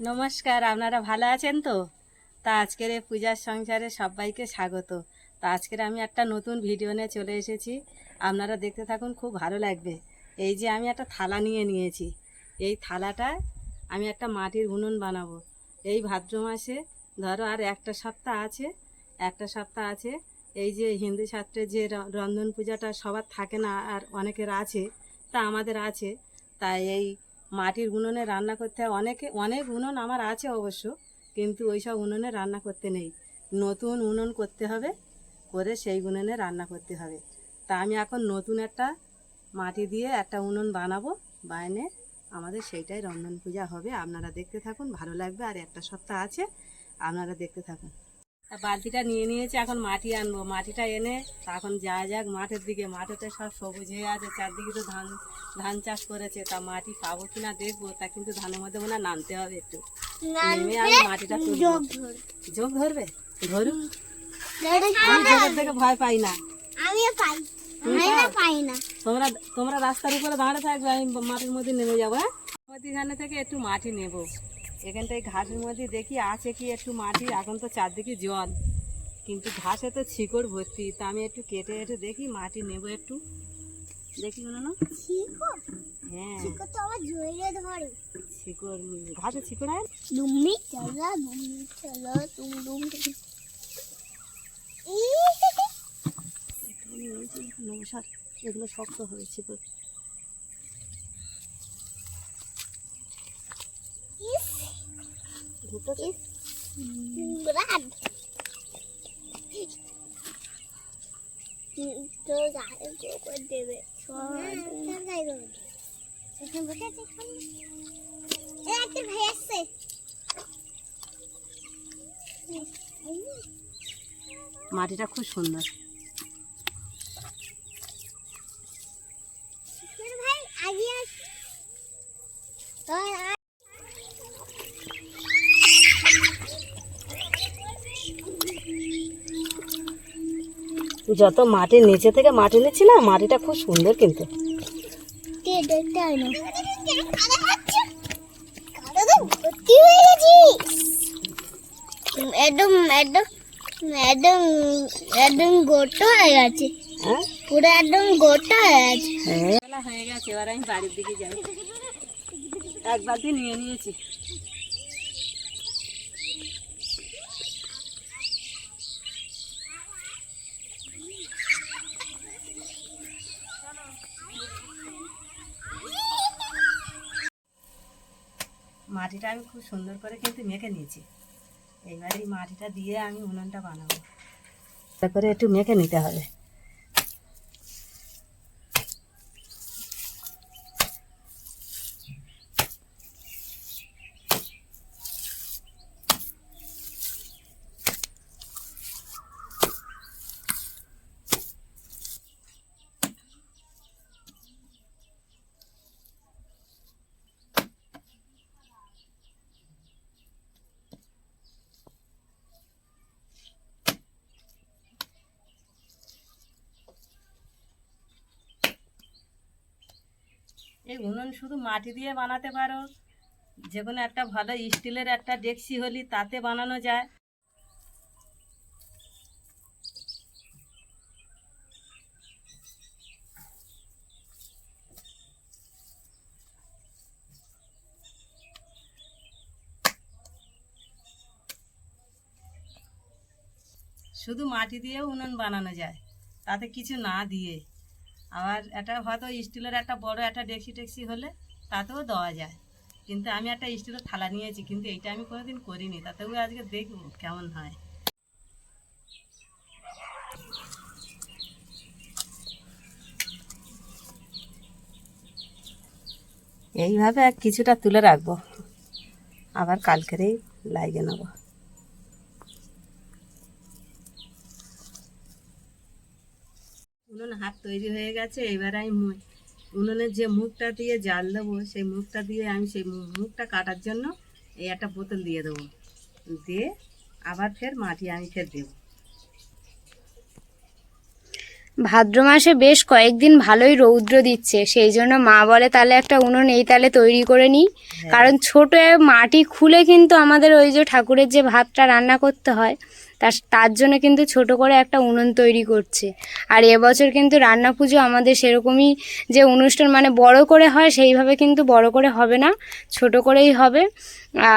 নমস্কার, আপনারা ভালো আছেন তো? তা আজকের এই পূজার সংসারে সবাইকে স্বাগত। তা আজকের আমি একটা নতুন ভিডিও নিয়ে চলে এসেছি। আপনারা দেখতে থাকুন, খুব ভালো লাগবে। এই যে আমি একটা থালা নিয়ে নিয়েছি। এই থালাটায় আমি একটা মাটির উনুন বানাবো। এই ভাদ্র মাসে, ধরো আর একটা সপ্তাহ আছে, একটা সপ্তাহ আছে, এই যে হিন্দু শাস্ত্রে যে রন্ধন পূজাটা সবার থাকে না, আর অনেকের আছে, তা আমাদের আছে। তাই এই মাটির উনুনে রান্না করতে হয়। অনেকে অনেক উনুন আমার আছে অবশ্য, কিন্তু ওই সব উনুনে রান্না করতে নেই। নতুন উনুন করতে হবে, করে সেই উনুনে রান্না করতে হবে। তা আমি এখন নতুন একটা মাটি দিয়ে একটা উনুন বানাবো, বানিয়ে আমাদের সেইটাই রন্ধন পূজা হবে। আপনারা দেখতে থাকুন, ভালো লাগবে। আর একটা সপ্তাহ আছে, আপনারা দেখতে থাকুন। বালতিটা নিয়ে নিয়েছে এখন মাটি আনব। মাটিটা এনে এখন যা যাক মাঠের দিকে। মাঠেতে সব সবুজ হয়ে আছে চারদিকে তো ধান ধান চাষ করেছে। তা মাটি পাবো কিনা দেখব তা কিন্তু ধানের মধ্যে মনে নামতে হবে একটু। নেমে আমি মাটিটা তুলবো। যোগ ধরবে। ধরুক আমি যোগের থেকে ভয় পাই না। আমিও পাই। তোমরা তোমরা রাস্তার উপরে দাঁড়িয়ে থাকবে আমি মাটির মধ্যে নেমে যাব হ্যাঁ? থেকে একটু মাটি নেব। এখানটায় ঘাসের মধ্যে দেখি আছে কি একটু মাটি এখন তো চারদিকে জল। কিন্তু ঘাসে তো শিকড় ভর্তি তা আমি একটু কেটে কেটে দেখি মাটি নেব একটু। দেখি না? হ্যাঁ। শিকড় ঘাসে শিকড় হয়? দুমনি চলো দুমনি চলো তুম দুম একটুখানি নিয়েছি, নমস্কার এগুলো শক্ত হবে শিকড় দুটো তো গায়ে করে দেবে একটা ভাই আসছে মাটিটা খুব সুন্দর ভাই আগে আস যত মাটির নিচে থেকে মাটি নিচ্ছি না মাটিটা খুব সুন্দর কিন্তু। একদম একদম একদম একদম গোটা হয়ে গেছে। পুরো একদম গোটা হয়ে গেছে। হয়ে গেছে এবার আমি বাড়ির দিকে যাই। এক বালতি নিয়ে নিয়েছি। মাটিটা আমি খুব সুন্দর করে কিন্তু মেখে নিয়েছি। এইবার এই মাটিটা দিয়ে আমি উনুনটা বানাবো। তারপরে একটু মেখে নিতে হবে। এই উনুন শুধু মাটি দিয়ে বানাতে পারো। যে কোনো একটা ভালো স্টিলের একটা ডেকসি হলি তাতে বানানো যায়। শুধু মাটি দিয়ে উনুন বানানো যায়, তাতে কিছু না দিয়ে। আবার একটা হয়তো স্টিলের একটা বড় একটা ডেকসি টেক্সি হলে তাতেও দেওয়া যায়। কিন্তু আমি একটা স্টিলের থালা নিয়েছি, কিন্তু এইটা আমি কোনোদিন করিনি। তাতেও আজকে দেখব কেমন হয়। এইভাবে কিছুটা তুলে রাখব। আবার কালকেরেই লাগিয়ে নেব উনুন হাত তৈরি হয়ে গেছে এবার আমি উনুনের যে মুখটা দিয়ে জাল দেবো সেই মুখটা দিয়ে আমি সেই মুখটা কাটার জন্য এই একটা বোতল দিয়ে দেবো। দিয়ে আবার ফের মাটি আমি ফের দেবো। ভাদ্র মাসে বেশ কয়েকদিন ভালোই রৌদ্র দিচ্ছে সেই জন্য মা বলে তাহলে একটা উনুন এই তালে তৈরি করে নিই। কারণ ছোট মাটি খুলে কিন্তু আমাদের ওই যে ঠাকুরের যে ভাতটা রান্না করতে হয় তার তার জন্য কিন্তু ছোট করে একটা উনুন তৈরি করছে। আর এবছর কিন্তু রান্না পুজো আমাদের সেরকমই যে অনুষ্ঠান মানে বড় করে হয় সেইভাবে কিন্তু বড় করে হবে না, ছোট করেই হবে।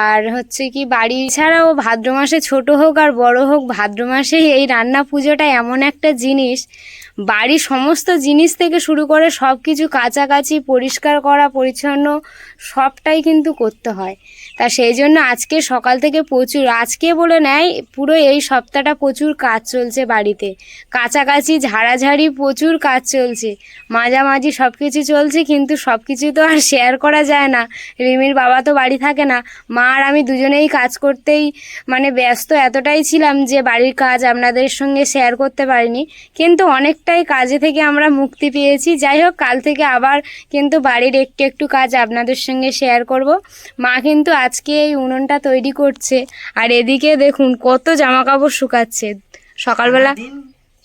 আর হচ্ছে কি বাড়ি ছাড়াও ভাদ্র মাসে ছোট হোক আর বড় হোক, ভাদ্র মাসেই এই রান্না পুজোটা এমন একটা জিনিস। বাড়ির সমস্ত জিনিস থেকে শুরু করে সব কিছু কাছাকাছি, পরিষ্কার করা, পরিচ্ছন্ন, সবটাই কিন্তু করতে হয়। তা সেই জন্য আজকে সকাল থেকে প্রচুর, আজকে বলে নেয় পুরো এই সপ্তাহটা প্রচুর কাজ চলছে বাড়িতে। কাছাকাছি ঝাড়াঝাড়ি প্রচুর কাজ চলছে। মাঝামাঝি সব কিছু চলছে, কিন্তু সব কিছু তো আর শেয়ার করা যায় না। রিমির বাবা তো বাড়ি থাকে না। মা আর আমি দুজনেই কাজ করতেই মানে ব্যস্ত এতটাই ছিলাম যে বাড়ির কাজ আপনাদের সঙ্গে শেয়ার করতে পারিনি। কিন্তু অনেকটাই কাজে থেকে আমরা মুক্তি পেয়েছি। যাই হোক, কাল থেকে আবার কিন্তু বাড়ির একটু একটু কাজ আপনাদের সঙ্গে শেয়ার করব। মা কিন্তু আজকে এই উনুনটা তৈরি করছে। আর এদিকে দেখুন, কত জামা কাপড় শুকাচ্ছে। সকালবেলা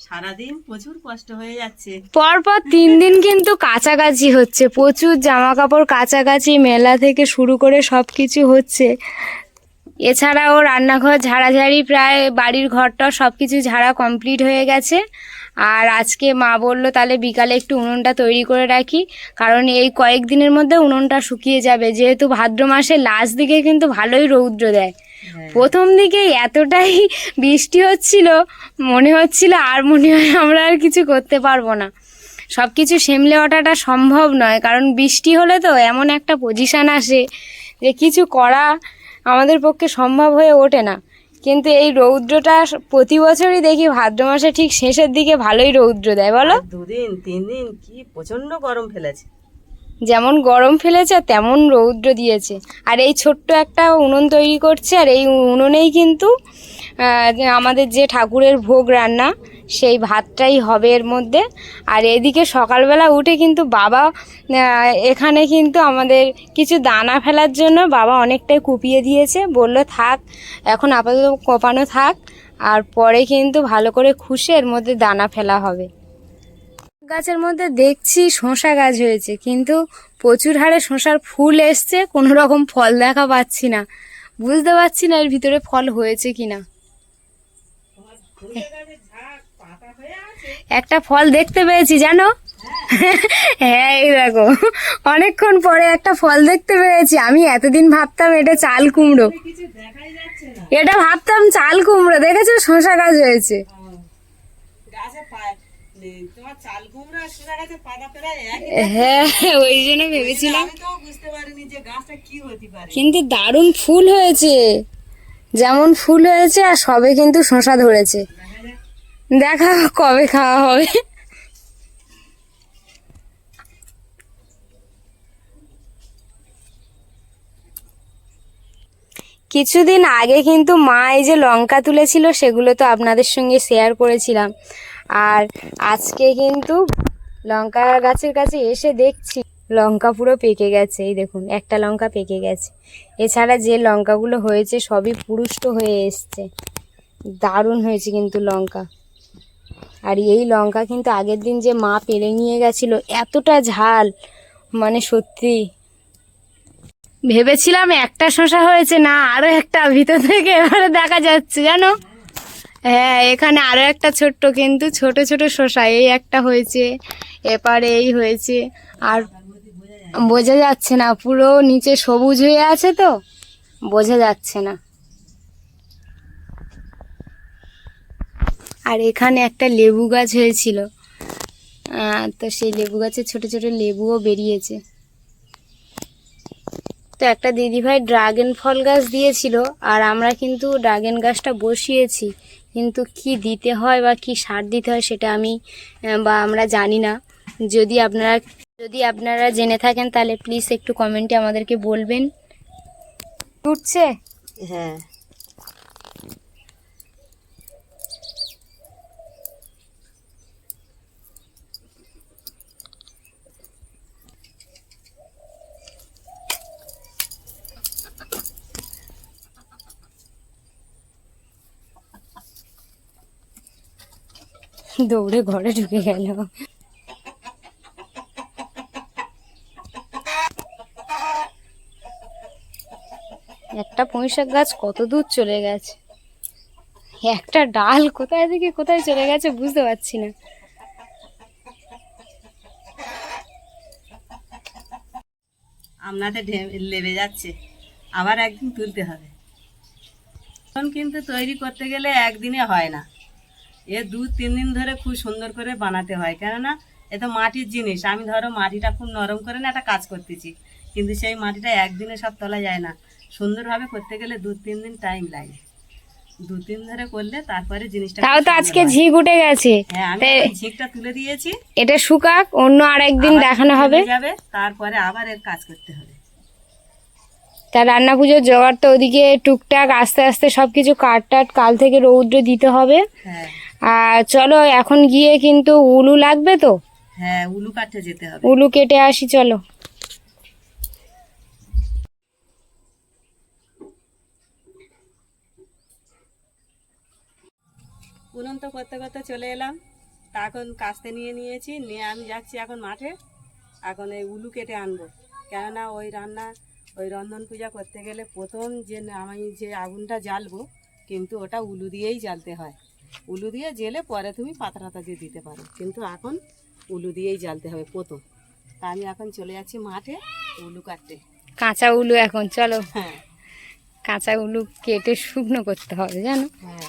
সারাদিন প্রচুর কষ্ট হয়ে যাচ্ছে। পরপর তিন দিন কিন্তু কাছাকাছি হচ্ছে। প্রচুর জামা কাপড় কাছাকাছি মেলা থেকে শুরু করে সব কিছু হচ্ছে। এছাড়াও রান্নাঘর ঝাড়াঝাড়ি প্রায় বাড়ির ঘরটা সব কিছু ঝাড়া কমপ্লিট হয়ে গেছে। আর আজকে মা বলল তাহলে বিকালে একটু উনুনটা তৈরি করে রাখি। কারণ এই কয়েকদিনের মধ্যে উনুনটা শুকিয়ে যাবে। যেহেতু ভাদ্র মাসে লাস্ট দিকে কিন্তু ভালোই রৌদ্র দেয়। প্রথম দিকে এতটাই বৃষ্টি হচ্ছিল মনে হচ্ছিল আর মনে হয় আমরা আর কিছু করতে পারব না। সব কিছু সেমলে ওঠাটা সম্ভব নয় কারণ বৃষ্টি হলে তো এমন একটা পজিশান আসে যে কিছু করা আমাদের পক্ষে সম্ভব হয়ে ওঠে না। কিন্তু এই রৌদ্রটা প্রতি বছরই দেখি ভাদ্র মাসে ঠিক শেষের দিকে ভালোই রৌদ্র দেয় বলো? দুদিন তিন দিন কি প্রচণ্ড গরম ফেলেছে। যেমন গরম ফেলেছে, তেমন রৌদ্র দিয়েছে। আর এই ছোট্ট একটা উনুন তৈরি করছে, আর এই উনুনেই কিন্তু আমাদের যে ঠাকুরের ভোগ রান্না, সেই ভাতটাই হবে এর মধ্যে। আর এদিকে সকালবেলা উঠে কিন্তু বাবা এখানে কিন্তু আমাদের কিছু দানা ফেলার জন্য বাবা অনেকটাই কুপিয়ে দিয়েছে। বলল, থাক, এখন আপাতত কোপানো থাক, আর পরে কিন্তু ভালো করে খুশে এর মধ্যে দানা ফেলা হবে। গাছের মধ্যে দেখছি শশা গাছ হয়েছে, কিন্তু প্রচুর হারে শশার ফুল এসছে, কোনো রকম ফল দেখা পাচ্ছি না। বুঝতে পারছি না এর ভিতরে ফল হয়েছে কিনা। একটা ফল দেখতে পেয়েছি, জানো? হ্যাঁ এই দেখো। অনেকক্ষণ পরে একটা ফল দেখতে পেয়েছি, আমি এতদিন ভাবতাম এটা চাল কুমড়ো। এটা ভাবতাম চাল কুমড়ো, দেখেছ? শশা গাছ হয়েছে। হ্যাঁ ওই জন্য ভেবেছিলাম। কিন্তু দারুণ ফুল হয়েছে। যেমন ফুল হয়েছে আর সবে কিন্তু শশা ধরেছে। দেখা কবে খাওয়া হবে। কিছুদিন আগে কিন্তু মা এই যে লঙ্কা তুলেছিল সেগুলো তো আপনাদের সঙ্গে শেয়ার করেছিলাম। আর আজকে কিন্তু লঙ্কা গাছের কাছে এসে দেখছি লঙ্কা পুরো পেকে গেছে। এই দেখুন, একটা লঙ্কা পেকে গেছে। এছাড়া যে লঙ্কাগুলো হয়েছে সবই পুরুষ্ট হয়ে এসছে। দারুণ হয়েছে কিন্তু লঙ্কা। আর এই লঙ্কা কিন্তু আগের দিন যে মা পেরে নিয়ে গেছিল, এতটা ঝাল মানে সত্যি। ভেবেছিলাম একটা শশা হয়েছে, না আরও একটা, ভিতর থেকে এবারে দেখা যাচ্ছে, জানো? হ্যাঁ এখানে আরও একটা ছোট্ট কিন্তু ছোট ছোট শশা, এই একটা হয়েছে, এপারে এই হয়েছে। আর বোঝা যাচ্ছে না, পুরো নিচে সবুজ হয়ে আছে তো, বোঝা যাচ্ছে না। আর এখানে একটা লেবু গাছ হয়েছিল। তো সেই লেবু গাছে ছোট ছোট লেবুও বেরিয়েছে। তো একটা দিদিভাই ড্রাগন ফল গাছ দিয়েছিল, আর আমরা কিন্তু ড্রাগন গাছটা বসিয়েছি। কিন্তু কি দিতে হয় বা কি সার দিতে হয় সেটা আমি বা আমরা জানি না। যদি আপনারা যদি আপনারা জেনে থাকেন তাহলে প্লিজ একটু কমেন্টে আমাদেরকে বলবেন। উঠছে? হ্যাঁ। দৌড়ে ঘরে ঢুকে গেল। একটা পুঁইশাক গাছ কত দূর চলে গেছে। একটা ডাল কোথায় থেকে কোথায় চলে গেছে বুঝতে পারছি না। আপনাদের লেবে যাচ্ছে। আবার একদিন তুলতে হবে। কিন্তু তৈরি করতে গেলে একদিনে হয় না। এ দু তিন দিন ধরে খুব সুন্দর করে বানাতে হয়। কেননা এ তো মাটির জিনিস। আমি ধরো মাটিটা খুব নরম করে না একটা কাজ করতেছি। কিন্তু সেই মাটিটা একদিনে সব তোলা যায় না। সুন্দরভাবে করতে গেলে দু তিন দিন টাইম লাগে। দু তিন ধরে করলে তারপরে জিনিসটা তাও তো আজকে। ঝিক উঠে গেছে। হ্যাঁ আমি ঝিকটা তুলে দিয়েছি। এটা শুকাক অন্য আর একদিন দেখানো হবে। যাবে তারপরে আবার এর কাজ করতে হবে। তা রান্না পুজোর জোগাড় তো ওদিকে টুকটাক আস্তে আস্তে সব কিছু কাট টাট কাল থেকে রৌদ্র দিতে হবে। হ্যাঁ। আর চলো এখন গিয়ে কিন্তু উলু লাগবে তো? হ্যাঁ উলু কাটতে যেতে হবে। উলু কেটে আসি চলো। উনুন তো করতে করতে চলে এলাম। তা এখন কাস্তে নিয়ে নিয়েছি নিয়ে আমি যাচ্ছি এখন মাঠে। এখন এই উলু কেটে আনব। কেননা ওই রান্না ওই রন্ধন পূজা করতে গেলে প্রথম যে আমি যে আগুনটা জ্বালবো কিন্তু ওটা উলু দিয়েই জ্বালতে হয়। উলু দিয়ে জেলে পরে তুমি পাতা টাতা দিয়ে দিতে পারো। কিন্তু এখন উলু দিয়েই জ্বালতে হবে প্রথম। তা আমি এখন চলে যাচ্ছি মাঠে উলু কাটতে। কাঁচা উলু এখন চলো। হ্যাঁ। কাঁচা উলু কেটে শুকনো করতে হবে জানো? হ্যাঁ।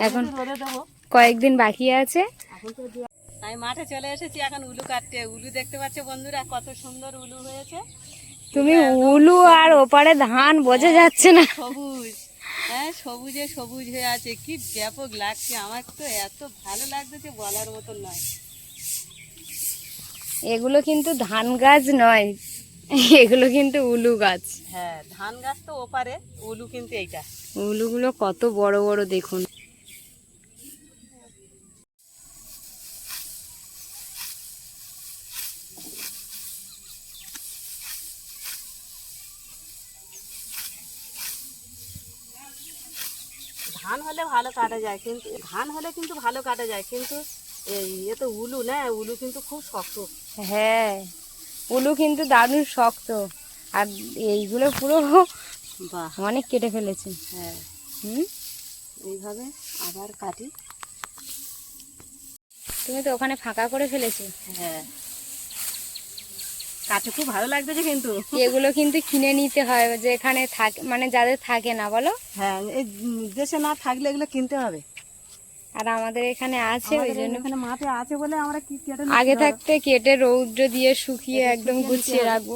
এখন- কয়েকদিন বাকি আছে। আমি মাঠে চলে এসেছি এখন উলু কাটতে। উলু দেখতে পাচ্ছ বন্ধুরা কত সুন্দর উলু হয়েছে। তুমি উলু আর ওপারে ধান বোঝা যাচ্ছে না। সবুজ। হ্যাঁ সবুজে সবুজ হয়ে আছে। কি ব্যাপক লাগছে আমার তো এত ভালো লাগছে যে বলার মতন নয়। এগুলো কিন্তু ধান গাছ নয় এগুলো কিন্তু উলু গাছ। হ্যাঁ ধান গাছ তো ওপারে উলু কিন্তু এইটা। উলুগুলো কত বড় বড় দেখুন ধান হলে ভালো কাটা যায় কিন্তু ধান হলে কিন্তু ভালো কাটা যায় কিন্তু এই এ তো উলু না? উলু কিন্তু খুব শক্ত। হ্যাঁ উলু কিন্তু দারুণ শক্ত। আর এইগুলো পুরো অনেক কেটে ফেলেছে। হ্যাঁ। হুম? এইভাবে আবার কাটি। তুমি তো ওখানে ফাঁকা করে ফেলেছো। হ্যাঁ। কাটে খুব ভালো লাগতেছে কিন্তু। এগুলো কিন্তু কিনে নিতে হয় যে এখানে থাকে মানে যাদের থাকে না বলো? হ্যাঁ এই দেশে না থাকলে এগুলো কিনতে হবে। আর আমাদের এখানে আছে ওই জন্য। এখানে মাঠে আছে বলে আমরা কি কেটে আগে থাকতে কেটে রৌদ্র দিয়ে শুকিয়ে একদম গুছিয়ে রাখব।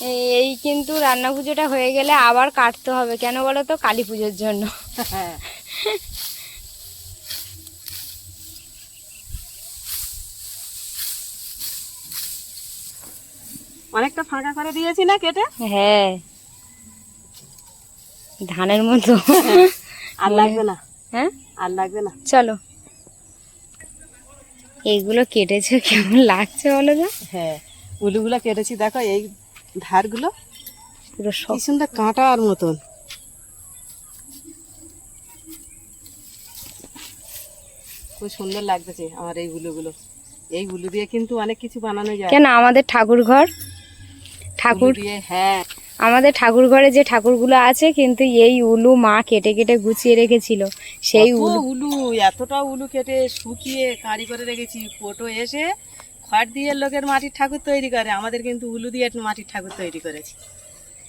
এই- এই কিন্তু রান্না পুজোটা হয়ে গেলে আবার কাটতে হবে কেন বলো তো? কালী পুজোর জন্য। হ্যাঁ। অনেকটা ফাঁকা করে দিয়েছি না কেটে? হ্যাঁ। ধানের মতো। আর লাগবে না। হ্যাঁ? আর লাগবে না। চলো। এইগুলো কেটেছো কেমন লাগছে বলো তো? হ্যাঁ উলুগুলো কেটেছি দেখো এই ধারগুলো। পুরো সব। সুন্দর কাঁটার মতন। খুব সুন্দর লাগতেছে আমার এই উলুগুলো। এই উলু দিয়ে কিন্তু অনেক কিছু বানানো যায়। কেন আমাদের ঠাকুর ঘর ঠাকুর হ্যাঁ। আমাদের ঠাকুর ঘরে যে ঠাকুরগুলো আছে কিন্তু এই উলু মা কেটে কেটে গুছিয়ে রেখেছিল। সেই উলু উলু এতটা উলু কেটে শুকিয়ে কাঁড়ি করে রেখেছি ফটো এসে খড় দিয়ে লোকের মাটির ঠাকুর তৈরি করে আমাদের কিন্তু উলু দিয়ে মাটির ঠাকুর তৈরি করেছি।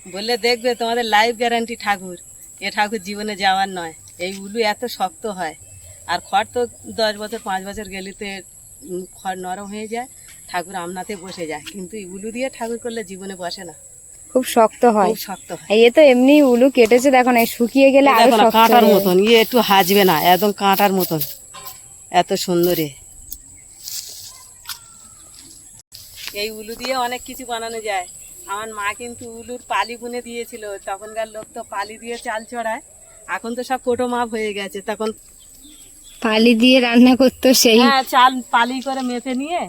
বললে দেখবে তোমাদের লাইফ গ্যারান্টি ঠাকুর এ ঠাকুর জীবনে যাওয়ার নয় এই উলু এত শক্ত হয়। আর খড় তো দশ বছর পাঁচ বছর গেলিতে উম, খড় নরম হয়ে যায় ঠাকুর আমনাতে বসে যায় কিন্তু এই উলু দিয়ে ঠাকুর করলে জীবনে বসে না। খুব শক্ত হয়। শক্ত হয়। এ তো এমনি উলু কেটেছে দেখো না শুকিয়ে গেলে আরও শক্ত কাঁটার মতন ইয়ে একটু হাজবে না একদম কাঁটার মতন। এত সুন্দরে। এই উলু দিয়ে অনেক কিছু বানানো যায়। আমার মা কিন্তু উলুর পালি বুনে দিয়েছিল তখনকার লোক তো পালি দিয়ে চাল চড়ায় এখন তো সব কোটো মাপ হয়ে গেছে তখন পালি দিয়ে রান্না করতো সেই হ্যাঁ চাল পালি করে মেপে নিয়ে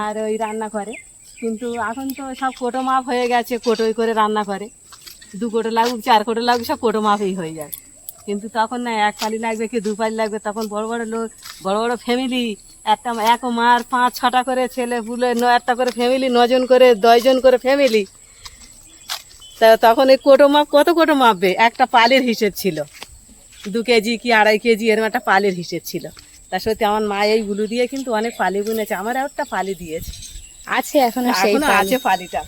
আর ওই রান্না করে কিন্তু এখন তো সব কোটো মাপ হয়ে গেছে, কোটোই করে রান্না করে দু কোটো লাগুক, চার কোটো লাগুক, সব কোটো মাপেই হয়ে যায়। কিন্তু তখন না এক পালি লাগবে কি দু পালি লাগবে, তখন বড় বড় লোক, বড় বড় ফ্যামিলি একটা এক মার পাঁচ, ছটা করে ছেলে পুলে, ন, একটা করে ফ্যামিলি নজন করে দশজন করে ফ্যামিলি তা তখন এই কোটো মাপ কত কোটো মাপবে? একটা পালের হিসেব ছিল। দু কেজি কি আড়াই কেজি এরকম একটা পালের হিসেব ছিল। তা সত্যি আমার মা এই গুলো দিয়ে কিন্তু অনেক পালি বুনেছে। আমার একটা পালি দিয়েছে। আছে এখনও সেই আছে পালিটা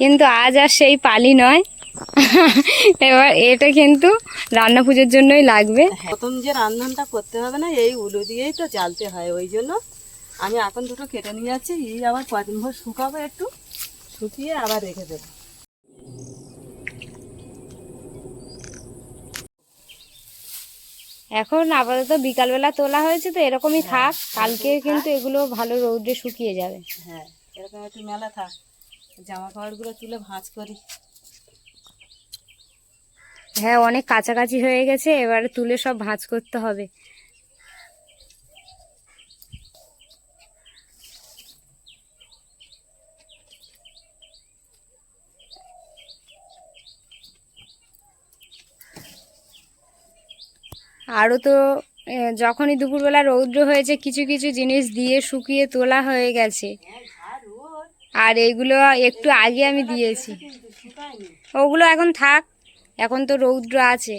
কিন্তু আজ আর সেই পালি নয়। এবার এটা কিন্তু রান্না পুজোর জন্যই লাগবে। প্রথম যে রান্ধনটা করতে হবে না এই উলু দিয়েই তো জ্বালতে হয় ওই জন্য আমি এখন দুটো কেটে নিয়ে যাচ্ছি। এই আবার কদিন ভর শুকাবো একটু শুকিয়ে আবার রেখে দেবো। এখন আপাতত বিকালবেলা তোলা হয়েছে তো এরকমই থাক। কালকে কিন্তু এগুলো ভালো রৌদ্রে শুকিয়ে যাবে। হ্যাঁ এরকম একটু মেলা থাক। জামা কাপড়গুলো তুলে ভাঁজ করি। হ্যাঁ অনেক কাছাকাছি হয়ে গেছে এবার তুলে সব ভাঁজ করতে হবে। আরও তো যখনই দুপুরবেলা রৌদ্র হয়েছে কিছু কিছু জিনিস দিয়ে শুকিয়ে তোলা হয়ে গেছে। আর এইগুলো একটু আগে আমি দিয়েছি। ওগুলো এখন থাক এখন তো রৌদ্র আছে।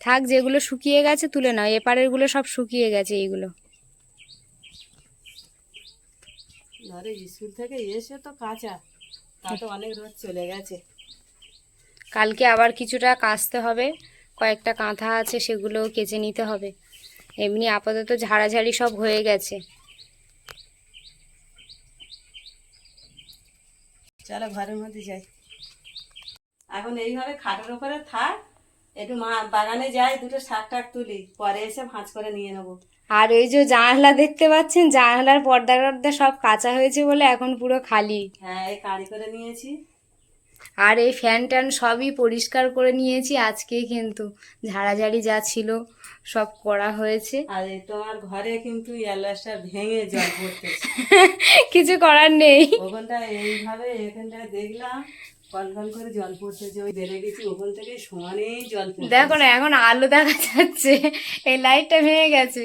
থাক যেগুলো শুকিয়ে গেছে তুলে নাও এপারেরগুলো সব শুকিয়ে গেছে এইগুলো। স্কুল থেকে এসে তো কাঁচা তা তো অনেক রোদ চলে গেছে। কালকে আবার কিছুটা কাচতে হবে। কয়েকটা কাঁথা আছে সেগুলোও কেচে নিতে হবে। এমনি আপাতত ঝাড়াঝাড়ি সব হয়ে গেছে। চলো ঘরের মধ্যে যাই। এখন এইভাবে খাটের উপরে থাক একটু মা বাগানে যাই দুটো শাক টাক তুলি পরে এসে ভাঁজ করে নিয়ে নেব। আর ওই যে জানলা দেখতে পাচ্ছেন জানলার পর্দা টর্দা সব কাঁচা হয়েছে বলে এখন পুরো খালি। হ্যাঁ এই কাড়ি করে নিয়েছি। আর এই ফ্যান ট্যান সবই পরিষ্কার করে নিয়েছি আজকেই কিন্তু। ঝাড়াঝাড়ি যা ছিল সব করা হয়েছে। আর তোমার ঘরে কিন্তু অ্যালাসটা ভেঙে জল পড়তেছে। কিছু করার নেই। ওখানটা এইভাবে এখানটা দেখলাম কল কল করে জল পড়তেছে ওই বেড়ে গেছি ওখান থেকে সমানেই জল দেখো না এখন আলো দেখা যাচ্ছে এই লাইটটা ভেঙে গেছে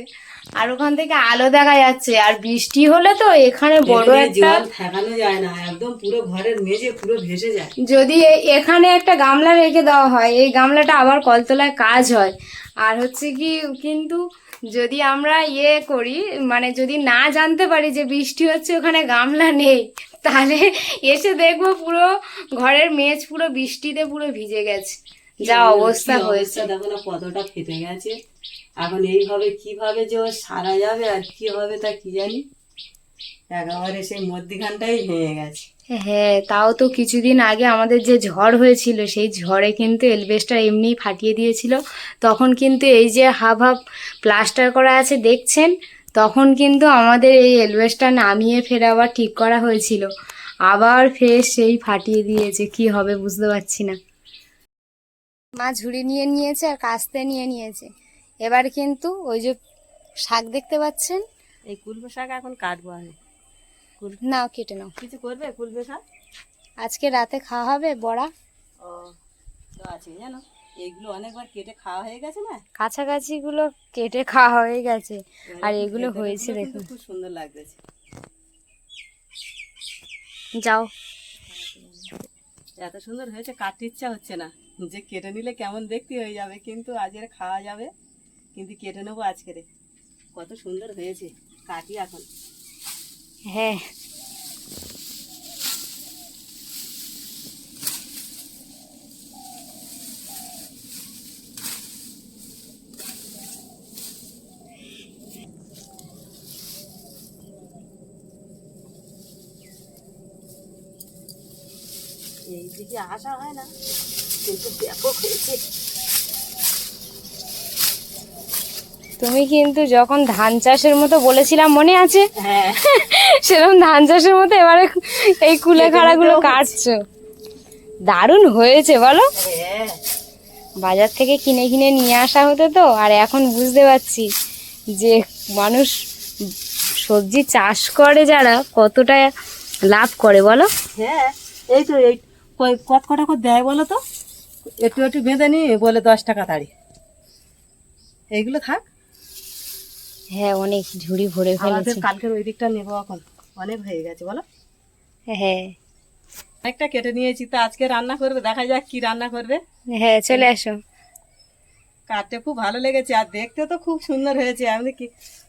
আর ওখান থেকে আলো দেখা যাচ্ছে আর বৃষ্টি হলে তো এখানে বড় একটা ঠেকানো যায় না একদম পুরো ঘরের মেঝে পুরো ভেসে যায়। যদি এখানে একটা গামলা রেখে দেওয়া হয় এই গামলাটা আবার কলতলায় কাজ হয়। আর হচ্ছে কি কিন্তু যদি আমরা ইয়ে করি মানে যদি না জানতে পারি যে বৃষ্টি হচ্ছে ওখানে গামলা নেই তাহলে এসে দেখব পুরো ঘরের মেঝ পুরো বৃষ্টিতে পুরো ভিজে গেছে। যা অবস্থা? হয়েছে। দেখো না কতটা ফেটে গেছে। এখন এইভাবে কীভাবে যে ও সারা যাবে আর কি হবে তা কি জানি? একেবারে সেই মধ্যিখানটাই ভেঙে গেছে। হ্যাঁ তাও তো কিছুদিন আগে আমাদের যে ঝড় হয়েছিল, সেই ঝড়ে কিন্তু এলবেস্টার এমনিই ফাটিয়ে দিয়েছিল। তখন কিন্তু এই যে হাফ হাফ প্লাস্টার করা আছে, দেখছেন? তখন কিন্তু আমাদের এই এলবেস্টার নামিয়ে ফের আবার ঠিক করা হয়েছিল। আবার ফের সেই ফাটিয়ে দিয়েছে, কি হবে বুঝতে পারছি না। মা ঝুড়ি নিয়ে নিয়েছে আর কাস্তে নিয়ে নিয়েছে। এবার কিন্তু ওই যে শাক দেখতে পাচ্ছেন? এই কুলবো শাক এখন কাটবো আমি। কুল নাও কেটে নাও। কিছু করবে? কুলবে শাক আজকে রাতে খাওয়া হবে বড়া? ও তো আছে জানো। এইগুলো অনেকবার কেটে খাওয়া হয়ে গেছে না? কাছাকাছিগুলো কেটে খাওয়া হয়ে গেছে। আর এগুলো হয়েছে দেখুন। খুব সুন্দর লাগতেছে। যাও। এত সুন্দর হয়েছে কাটতে ইচ্ছা হচ্ছে না। যে কেটে নিলে কেমন দেখতে হয়ে যাবে কিন্তু আজকের খাওয়া যাবে। কিন্তু কেটে নেব আজকের কত সুন্দর হয়েছে কাটি এখন। হ্যাঁ। এই দিকে আসা হয় না কিন্তু ব্যাপক হয়েছে। তুমি কিন্তু যখন ধান চাষের মতো বলেছিলাম মনে আছে? হ্যাঁ। সেরকম ধান চাষের মতো এবারে এই কুলে খাড়াগুলো কাটছো। দারুণ হয়েছে বলো। হ্যাঁ। বাজার থেকে কিনে কিনে নিয়ে আসা হতো তো আর এখন বুঝতে পারছি যে মানুষ সবজি চাষ করে যারা কতটা লাভ করে বলো। হ্যাঁ এই তো এই কত কটা করে দেয় বলো তো? একটু একটু বেঁধে নি বলে দশ টাকা তাড়ি এইগুলো থাক। হ্যাঁ অনেক ঝুড়ি ভরে ফেলেছে। কালকের ওই দিকটা নেব এখন। অনেক হয়ে গেছে বলো। হ্যাঁ অনেকটা কেটে নিয়েছি তো আজকে রান্না করবে? দেখা যাক কি রান্না করবে। হ্যাঁ চলে আসো। কাটতে খুব ভালো লেগেছে আর দেখতে তো খুব সুন্দর হয়েছে। আমি কি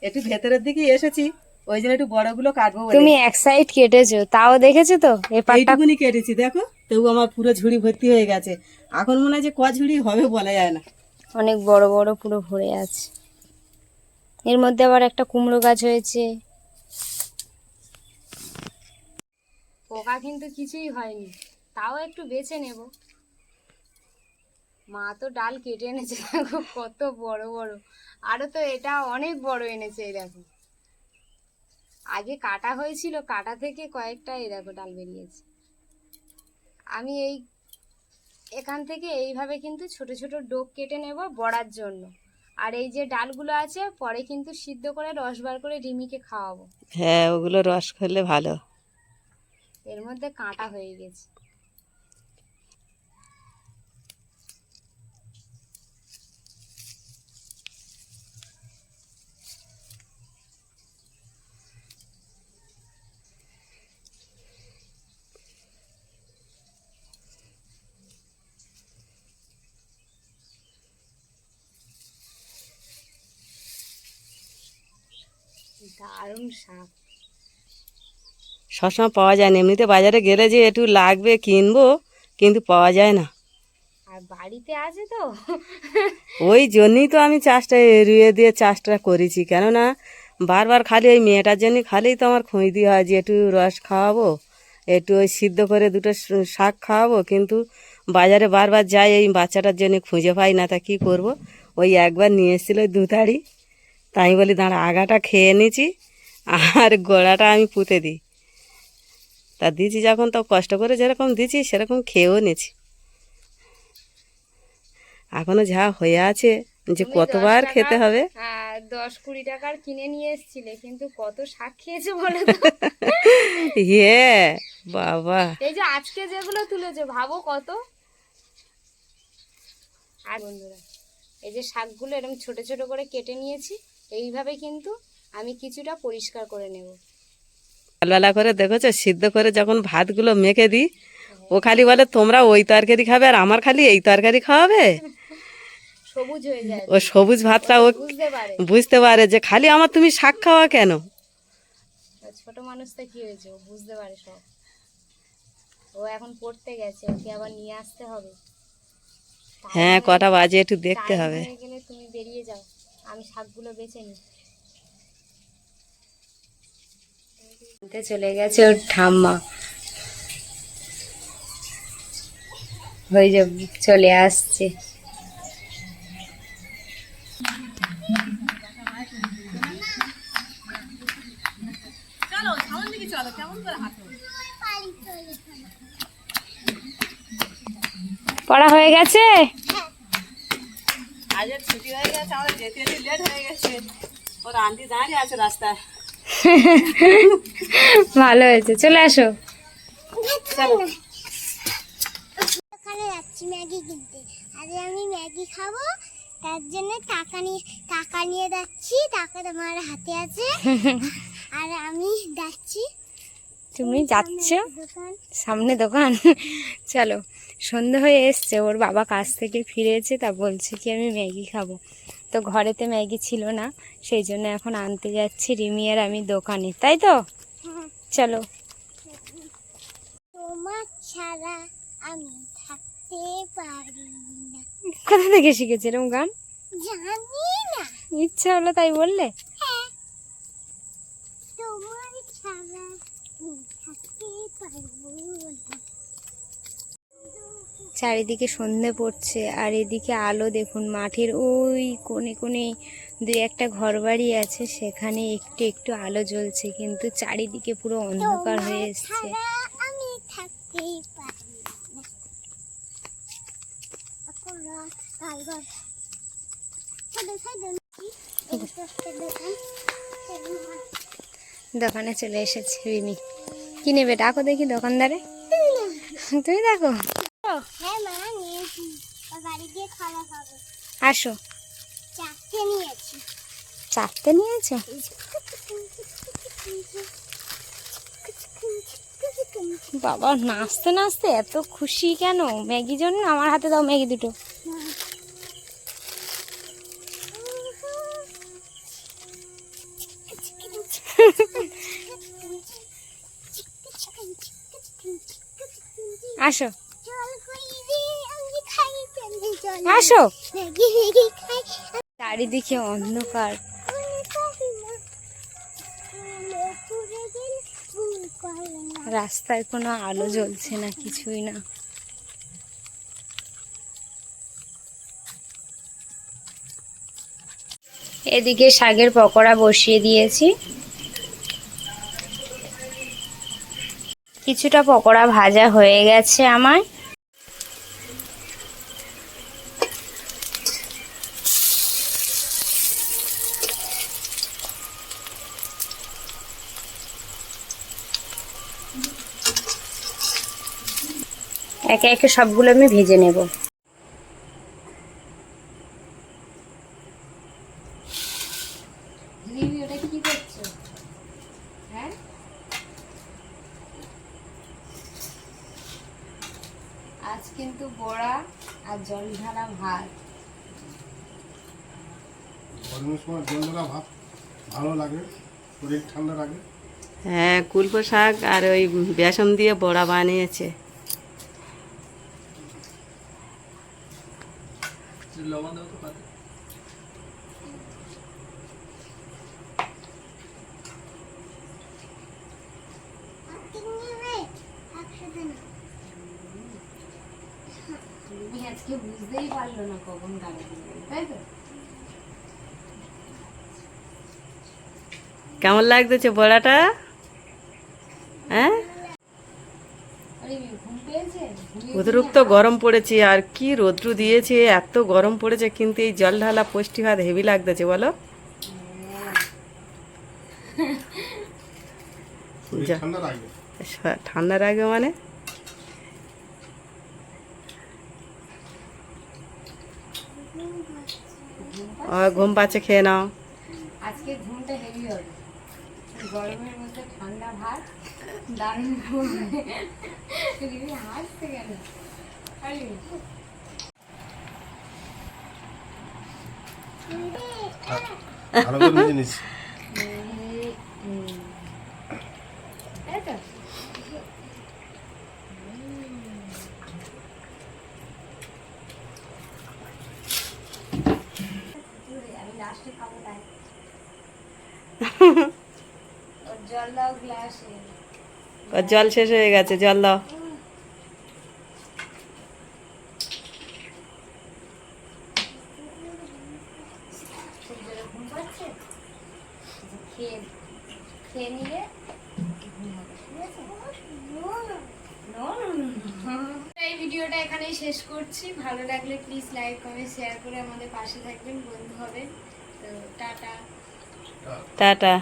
একটু ভেতরের দিকে এসেছি ওই জন্য একটু বড়গুলো কাটবো তুমি এক সাইড কেটেছো তাও দেখেছ তো? এই এইটুকুনি কেটেছি দেখো। তবু আমার পুরো ঝুড়ি ভর্তি হয়ে গেছে। এখন মনে হয় যে ক ঝুড়ি হবে বলা যায় না। অনেক বড় বড় পুরো ভরে আছে। এর মধ্যে আবার একটা কুমড়ো গাছ হয়েছে। পোকা কিন্তু কিছুই হয়নি। তাও একটু বেছে নেব। মা তো ডাল কেটে এনেছে, দেখো কত বড় বড়। আরও তো এটা অনেক বড় এনেছে, এই দেখো। আগে কাটা হয়েছিল, কাটা থেকে কয়েকটা এই দেখো ডাল বেরিয়েছে। আমি এই, এখান থেকে এইভাবে কিন্তু ছোট ছোট ডোক কেটে নেব বড়ার জন্য। আর এই যে ডালগুলো আছে পরে কিন্তু সিদ্ধ করে রস বার করে রিমিকে খাওয়াবো। হ্যাঁ ওগুলো রস খেলে ভালো। এর মধ্যে কাঁটা হয়ে গেছে। দারুণ শাক সবসময় পাওয়া যায় না। এমনিতে বাজারে গেলে যে একটু লাগবে কিনবো কিন্তু পাওয়া যায় না। আর বাড়িতে আছে তো? ওই জন্যই তো আমি চাষটা রুয়ে দিয়ে চাষটা করেছি। কেননা বারবার খালি ওই মেয়েটার জন্যই খালিই তো আমার খুঁজতে হয় যে একটু রস খাওয়াবো একটু ওই সিদ্ধ করে দুটো শাক খাওয়াবো কিন্তু বাজারে বারবার যাই এই বাচ্চাটার জন্য খুঁজে পাই না তা কী করব? ওই একবার নিয়ে এসেছিল ওই দুতাড়ি তাই আমি বলি দাঁড়া আগাটা খেয়ে নিয়েছি আর গোড়াটা আমি পুঁতে দিই। তা দিয়েছি যখন তো কষ্ট করে যেরকম দিয়েছি সেরকম খেয়েও নিয়েছি এখনও যা হয়ে আছে যে কতবার খেতে হবে। হ্যাঁ দশ কুড়ি টাকার কিনে নিয়ে এসছিলে কিন্তু কত শাক খেয়েছে বলো তো? ইয়ে বাবা। এই যে আজকে যেগুলো তুলেছে ভাবো কত? আর বন্ধুরা এই যে শাকগুলো এরকম ছোট ছোট করে কেটে নিয়েছি। এইভাবে কিন্তু আমি কিছুটা পরিষ্কার করে নেব। বেলা করে দেখেছ? সিদ্ধ করে যখন ভাতগুলো মেখে দিই ও খালি বলে তোমরা ওই তরকারি খাবে আর আমার খালি এই তরকারি খাওয়াবে? সবুজ হয়ে যায়। ও সবুজ ভাতটা ও বুঝতে পারে। বুঝতে পারে যে খালি আমার তুমি শাক খাওয়া কেন? ছোট মানুষটা কি হয়েছে? ও বুঝতে পারে সব। ও এখন পড়তে গেছে ওকে আবার নিয়ে আসতে হবে। হ্যাঁ কটা বাজে একটু দেখতে হবে। গেলে তুমি বেরিয়ে যাও। আমি শাকগুলো বেছে নিই। চলে গেছে ওর ঠাম্মা। ওই যে চলে আসছে। পড়া হয়ে গেছে? আজ ছুটি হয়ে গেছে আমাদের যেতে যেতে লেট হয়ে গেছে। ওর আন্টি দাঁড়িয়ে আছে রাস্তায়। ভালো হয়েছে চলে আসো। চলো। ওখানে যাচ্ছি ম্যাগি কিনতে। আজ আমি ম্যাগি খাব তার জন্য টাকা নিয়ে টাকা নিয়ে যাচ্ছি টাকা তোমার হাতে আছে। আর আমি যাচ্ছি। তুমি যাচ্ছ? সামনে দোকান? চলো। সন্ধে হয়ে এসছে ওর বাবা কাজ থেকে ফিরেছে তা বলছে কি আমি ম্যাগি খাব। তো ঘরেতে ম্যাগি ছিল না সেই জন্য এখন আনতে যাচ্ছি রিমি আর আমি দোকানে তাই তো? চলো। তোমার ছাড়া আমি থাকতে পারি না। কোথা থেকে শিখেছিলাম গান? জানি না। ইচ্ছা হলো তাই বললে? হ্যাঁ। তোমার ছাড়া আমি থাকতে পারব না। চারিদিকে সন্ধে পড়ছে আর এদিকে আলো দেখুন মাঠের ওই কোণে কোণে দুই একটা ঘরবাড়ি আছে সেখানে একটু একটু আলো জ্বলছে কিন্তু চারিদিকে পুরো অন্ধকার হয়ে এসছে। দোকানে চলে এসেছে রিমি। কি নেবে? ডাকো দেখি দোকানদারে। তুমি দেখো। হ্যাঁ মা নিয়েছি। বাড়ি গিয়ে খাওয়া খাব আসো। চারটে নিয়েছি। চারটে নিয়েছো? বাবা নাচতে নাচতে এত খুশি কেন? ম্যাগি জন্য আমার হাতে দাও ম্যাগি দুটো। আসো। আসো। চারিদিকে অন্ধকার। রাস্তায় কোনো আলো জ্বলছে না, কিছুই না। এদিকে শাগের পকোড়া বসিয়ে দিয়েছি। কিছুটা পকোড়া ভাজা হয়ে গেছে আমার। একে একে সবগুলো আমি ভেজে নেব। হ্যাঁ? আজ কিন্তু বড়া আর জল ঢালা ভাত। গরমের সময় জল দেওয়া ভাত ভালো লাগে শরীর ঠান্ডা লাগে। হ্যাঁ কুলপো শাক আর ওই বেসন দিয়ে বড়া বানিয়েছে। একসাথে না তুমি আজকে বুঝতেই পারল না কখন গাড়ি তাই তো? কেমন লাগতেছে বড়াটা হ্যাঁ আরে ঘুম পেয়েছে অতিরিক্ত গরম পড়েছে আর কি রৌদ্র দিয়েছে এত গরম পড়েছে কিন্তু এই জল ঢালা পুষ্টি ভাত হেভি লাগতেছে বলো। ঠান্ডা লাগে ঠান্ডার আগে মানে? ও, ঘুম পাচ্ছে খেয়ে নাও। আজকে ঘুমটা হেভি হবে। গরমের মধ্যে ঠান্ডা ভাত দারুণ ভালো করে নিয়ে এই তো? আমি লাস্টে খাব তাই ওর জল দাও গ্লাসে ওর জল শেষ হয়ে গেছে জল দাও। এই ভিডিওটা এখানেই শেষ করছি। ভালো লাগলে প্লিজ লাইক কমেন্ট শেয়ার করে আমাদের পাশে থাকবেন বন্ধু হবেন। তো টাটা। টাটা।